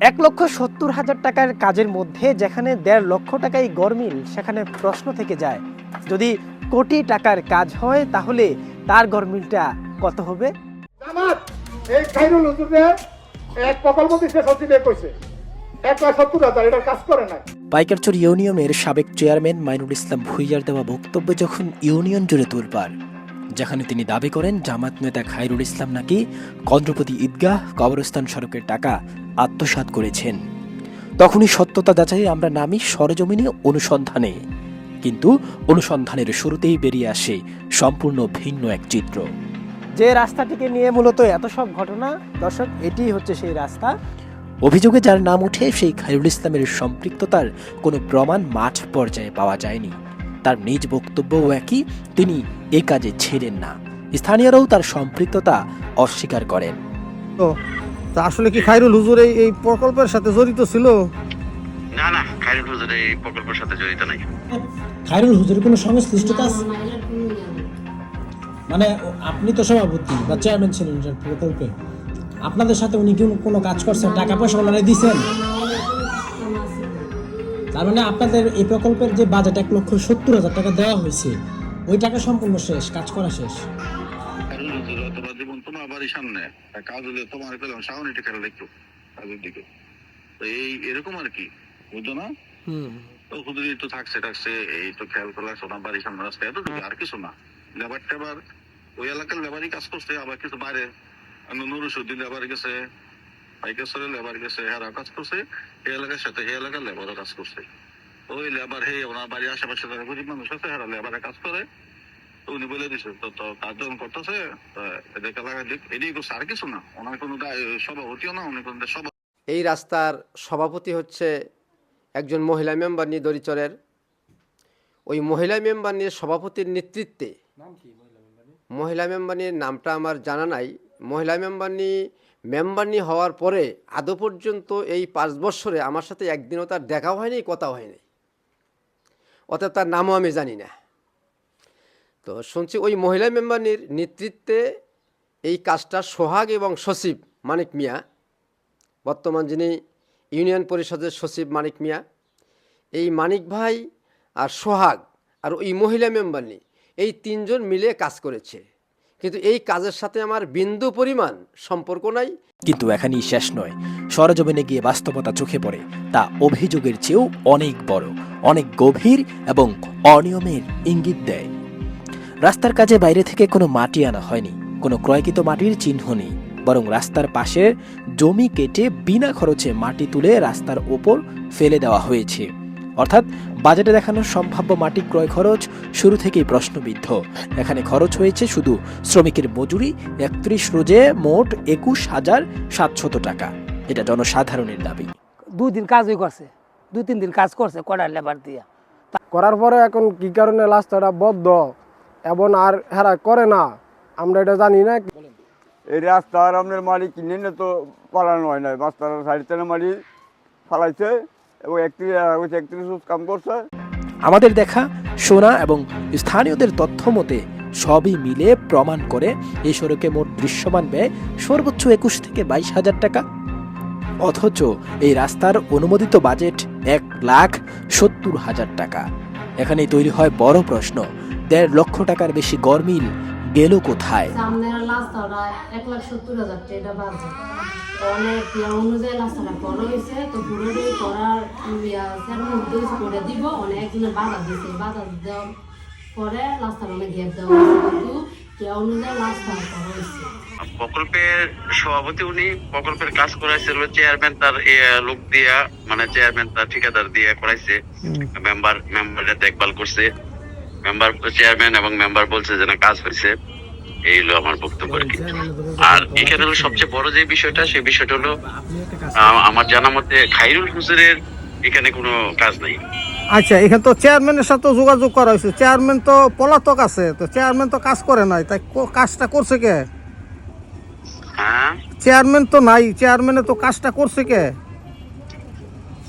এক লক্ষ সত্তর হাজার টাকার কাজের মধ্যে যেখানে দেড় লক্ষ টাকাই গরমিল সেখানে প্রশ্ন থেকে যায় যদি কোটি টাকার কাজ হয় তাহলে তার গরমিলটা কত হবে? জামাত এই খাইরুল হুজুরে এক প্রকল্প দিচ্ছে সচিবে কইছে। এক লাখ সত্তর হাজার এটার কাজ করে নাই। পাইকারচর ইউনিয়নের সাবেক চেয়ারম্যান মাইনুল ইসলাম ভুইয়ার দেওয়া বক্তব্য যখন ইউনিয়ন জুড়ে তোলপার যেখানে তিনি দাবি করেন জামাত নেতা খায়রুল ইসলাম নাকি কন্দ্রপতি ঈদগাহ কবরস্থান সড়কের টাকা আত্মসাৎ করেছেন। তখনই সত্যতা যাচাই আমরা নামি সরজমিনে অনুসন্ধানে। কিন্তু অনুসন্ধানের শুরুতেই বেরিয়ে আসে সম্পূর্ণ ভিন্ন এক চিত্র। যে রাস্তাটিকে নিয়ে মূলত এত সব ঘটনা দর্শক এটি হচ্ছে সেই রাস্তা। অভিযোগে যার নাম উঠে সেই খায়রুল ইসলামের সম্পৃক্ততার কোনো প্রমাণ মাঠ পর্যায়ে পাওয়া যায়নি। তার নিজ বক্তব্যও একই তিনি এ কাজে ছেড়েন না। স্থানীয়রাও তার সম্পৃক্ততা অস্বীকার করেন। তো আসলে কি খাইরুল হুজুর এই এই প্রকল্পের সাথে জড়িত ছিল? না না খায়রুল হুজুর এই প্রকল্পের সাথে জড়িত নাই। খায়রুল হুজুরের কোনো সংশ্লিষ্টতা আছে? মানে আপনি তো সভাপতি বা চেয়ারম্যান ছিলেন প্রকল্পে। আপনাদের সাথে উনি কি কোনো কাজ করছেন? টাকা পয়সা ওনারা দিয়েছেন তার মানে আপনাদের এই প্রকল্পের যে বাজেট এক লক্ষ সত্তর হাজার টাকা দেওয়া হয়েছে ওই টাকা সম্পূর্ণ শেষ কাজ করা শেষ। তোমার বাড়ির সামনে। কাজ হলে তোমার পেলাম সাউনি টেকার একটু কাজের দিকে। তো এই এরকম আর কি বুঝছ না? তো একটু থাকছে থাকছে এই তো খেয়াল করলে সোনা বাড়ির সামনে রাস্তা এতটুকু আর কিছু না। লেবার টেবার ওই এলাকার লেবারই কাজ করছে আবার কিছু বাইরে। নুরুসুদ্দিন লেবার গেছে পাইকেশ্বরের লেবার গেছে হেরা কাজ করছে এই এলাকার সাথে এই এলাকার লেবারও কাজ করছে। ওই লেবার হে ওনার বাড়ির আশেপাশে গরিব মানুষ আছে হেরা লেবারে কাজ করে। তো উনি বলে দিছে তো তো কাজ যখন করতেছে এদেরকে লাগা দিক। এদিকে করছে আর কিছু না? ওনার কোনো সভাপতিও না উনি কোনো সভা এই রাস্তার সভাপতি হচ্ছে একজন মহিলা মেম্বার নিয়ে দরিচরের। ওই মহিলা মেম্বার নিয়ে সভাপতির নেতৃত্বে মহিলা মেম্বার নিয়ে নামটা আমার জানা নাই। মহিলা মেম্বার নিয়ে মেম্বার নিয়ে হওয়ার পরে আদৌ পর্যন্ত এই পাঁচ বছরে আমার সাথে একদিনও তার দেখাও হয়নি কথাও হয়নি। অতএব তার নামও আমি জানি না। তো শুনছি ওই মহিলা মেম্বারনির নেতৃত্বে এই কাজটা সোহাগ এবং সচিব মানিক মিয়া, বর্তমান যিনি ইউনিয়ন পরিষদের সচিব মানিক মিয়া, এই মানিক ভাই আর সোহাগ আর ওই মহিলা মেম্বারনি এই তিনজন মিলে কাজ করেছে। কিন্তু এই কাজের সাথে আমার বিন্দু পরিমাণ সম্পর্ক নাই। কিন্তু এখানেই শেষ নয়। সরজমিনে গিয়ে বাস্তবতা চোখে পড়ে। তা অভিযোগের চেয়েও অনেক বড়, অনেক গভীর এবং অনিয়মের ইঙ্গিত দেয়। রাস্তার কাজে বাইরে থেকে কোনো মাটি আনা হয়নি কোনো ক্রয়কৃত মাটির চিহ্ন নেই বরং রাস্তার পাশে জমি কেটে বিনা খরচে মাটি তুলে রাস্তার ওপর ফেলে দেওয়া হয়েছে। অর্থাৎ বাজেটে দেখানো সম্ভাব্য মাটি ক্রয় খরচ শুরু থেকেই প্রশ্নবিদ্ধ। এখানে খরচ হয়েছে শুধু শ্রমিকের মজুরি একত্রিশ রোজে মোট একুশ হাজার সাতশত টাকা। এটা জনসাধারণের দাবি। দুই দিন কাজই করছে দুই তিন দিন কাজ করছে কড়ার লেবার দিয়া। করার পরে এখন কি কারণে রাস্তাটা বদ্ধ? এবং আর হেরা করে না। আমরা এটা জানি না এই রাস্তার আপনার মালিক কিনে নিয়ে তো পালানো হয় না। রাস্তার সাইড থেকে মালিক ফালাইছে এবং একত্রিশ একত্রিশ কাম করছে। আমাদের দেখা শোনা এবং স্থানীয়দের তথ্য মতে সবই মিলে প্রমাণ করে এই সড়কে মোট দৃশ্যমান ব্যয় সর্বোচ্চ একুশ থেকে বাইশ হাজার টাকা। অথচ এই রাস্তার অনুমোদিত বাজেট এক লাখ সত্তর হাজার টাকা। এখানেই তৈরি হয় বড় প্রশ্ন দেড় লক্ষ টাকার বেশি গরমিল গেল কোথায়? সামনের রাস্তাটা এক লাখ সত্তর হাজার টাকা বাজে। অনেক অনুযায়ী রাস্তাটা করা হয়েছে তো পুরোটাই করার করে দিব। অনেক একজনের বাধা দিয়েছে বাধা দেওয়ার পরে রাস্তাটা অনেক গ্যাপ দেওয়া কিন্তু অনুযায়ী রাস্তা করা হয়েছে। প্রকল্পের সভাপতি উনি প্রকল্পের কাজ করাইছিল চেয়ারম্যান তার লোক দিয়া মানে চেয়ারম্যান তার ঠিকাদার দিয়ে করাইছে। মেম্বার মেম্বারের দেখভাল করছে। মেম্বার চেয়ারম্যান এবং মেম্বার বলছে যে না কাজ হয়েছে। এই হলো আমার বক্তব্য আর কি। আর এখানে হলো সবচেয়ে বড় যে বিষয়টা সেই বিষয়টা হলো আমার জানা মতে খাইরুল হুজুরের এখানে কোনো কাজ নাই। আচ্ছা এখানে তো চেয়ারম্যানের সাথে যোগাযোগ করা হয়েছে। চেয়ারম্যান তো পলাতক আছে তো চেয়ারম্যান তো কাজ করে নাই তাই কাজটা করছে কে? হ্যাঁ? চেয়ারম্যান তো নাই চেয়ারম্যানে তো কাজটা করছে কে?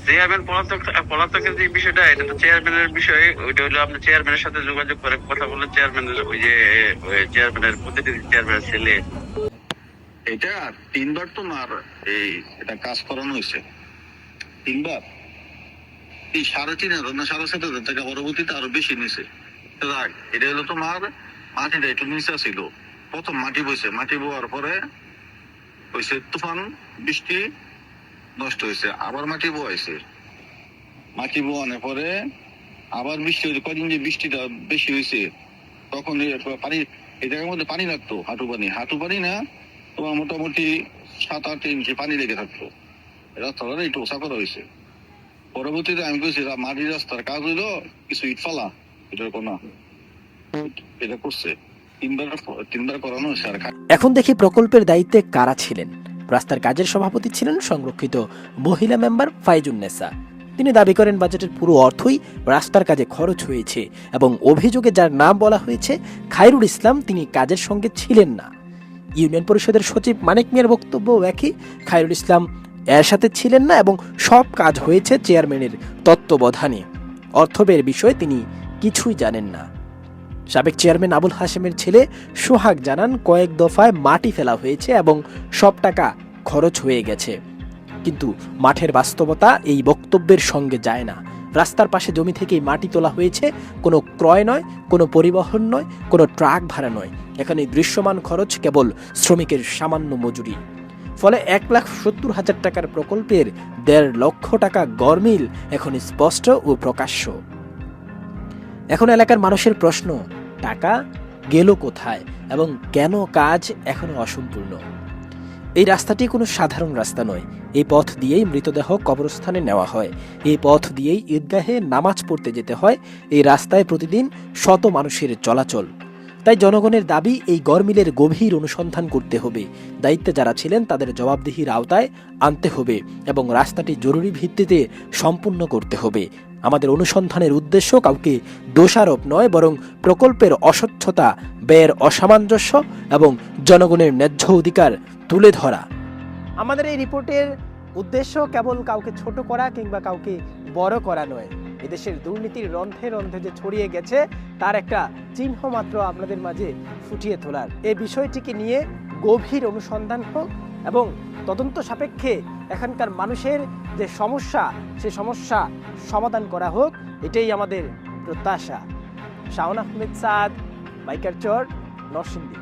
চেয়ারম্যান পলাতক পলাতকের যে বিষয়টা এটা তো চেয়ারম্যানের বিষয় ওইটা হলো আপনি চেয়ারম্যানের সাথে যোগাযোগ করে কথা বলে চেয়ারম্যানের ওই যে চেয়ারম্যানের প্রতিনিধি চেয়ারম্যানের ছেলে। এটা তিনবার তোমার এই এটা কাজ করানো হয়েছে। তিনবার। এই সাড়ে তিন হাজার না সাড়ে সাত হাজার টাকা পরবর্তীতে আরও বেশি নিছে তো যাক, এটা হলো তোমার মাটিটা একটু নিচা ছিল। প্রথম মাটি বইছে মাটি বোয়ার পরে হয়েছে তুফান বৃষ্টি নষ্ট হয়েছে আবার মাটি বোয়াইছে। মাটি বোয়ানোর পরে আবার বৃষ্টি হয়েছে। কদিন যে বৃষ্টিটা বেশি হয়েছে তখন পানি এই জায়গার মধ্যে পানি লাগতো হাঁটু পানি। হাঁটু পানি না তোমার মোটামুটি সাত আট ইঞ্চি পানি লেগে থাকতো। রাস্তাটা একটু ওসা করা হয়েছে। পরবর্তীতে আমি কইছি মাটির রাস্তার কাজ হইল কিছু ইট ফালা। এটার কোনো এটা করছে। তিনবার তিনবার করানো হয়েছে আর এখন দেখি প্রকল্পের দায়িত্বে কারা ছিলেন? রাস্তার কাজের সভাপতি ছিলেন সংরক্ষিত মহিলা মেম্বার ফাইজুন্নেসা তিনি দাবি করেন বাজেটের পুরো অর্থই রাস্তার কাজে খরচ হয়েছে এবং অভিযোগে যার নাম বলা হয়েছে, খায়রুল ইসলাম, তিনি কাজের সঙ্গে ছিলেন না। ইউনিয়ন পরিষদের সচিব মানিক মিয়ার বক্তব্য একই, খায়রুল ইসলাম এর সাথে ছিলেন না এবং সব কাজ হয়েছে চেয়ারম্যানের তত্ত্বাবধানে। অর্থ ব্যয়ের বিষয়ে তিনি কিছুই জানেন না। সাবেক চেয়ারম্যান আবুল হাশেমের ছেলে সোহাগ জানান, কয়েক দফায় মাটি ফেলা হয়েছে এবং সব টাকা খরচ হয়ে গেছে। কিন্তু মাঠের বাস্তবতা এই বক্তব্যের সঙ্গে যায় না। রাস্তার পাশে জমি থেকেই মাটি তোলা হয়েছে, কোনো ক্রয় নয়, কোনো পরিবহন নয়, কোনো ট্রাক ভাড়া নয়। এখানে দৃশ্যমান খরচ কেবল শ্রমিকের সামান্য মজুরি। ফলে এক লাখ সত্তর হাজার টাকার প্রকল্পের দেড় লক্ষ টাকা গরমিল এখন স্পষ্ট ও প্রকাশ্য। এখন এলাকার মানুষের প্রশ্ন টাকা, গেল কোথায় এবং কেন কাজ এখনও অসম্পূর্ণ। এই রাস্তাটি কোনো সাধারণ রাস্তা নয়। এই পথ দিয়েই মৃতদেহ কবরস্থানে নেওয়া হয়। এই পথ দিয়েই ঈদগাহে নামাজ পড়তে যেতে হয়। এই রাস্তায় প্রতিদিন শত মানুষের চলাচল। তাই জনগণের দাবি, এই গরমিলের গভীর অনুসন্ধান করতে হবে। দায়িত্বে যারা ছিলেন তাদের জবাবদিহির আওতায় আনতে হবে এবং রাস্তাটি জরুরি ভিত্তিতে সম্পূর্ণ করতে হবে। আমাদের অনুসন্ধানের উদ্দেশ্য কাউকে দোষারোপ নয়, বরং প্রকল্পের অস্বচ্ছতা, ব্যয়ের অসামঞ্জস্য এবং জনগণের ন্যায্য অধিকার তুলে ধরা। আমাদের এই রিপোর্টের উদ্দেশ্য কেবল কাউকে ছোট করা কিংবা কাউকে বড় করা নয়। এদেশের দুর্নীতির রন্ধে রন্ধে যে ছড়িয়ে গেছে, তার একটা চিহ্ন মাত্র আপনাদের মাঝে ফুটিয়ে তোলার। এই বিষয়টিকে নিয়ে গভীর অনুসন্ধান হোক এবং তদন্ত সাপেক্ষে এখানকার মানুষের যে সমস্যা, সে সমস্যা সমাধান করা হোক, এটাই আমাদের প্রত্যাশা। শাওন আহমেদ সাদ, বাইকার চর, নরসিংদী।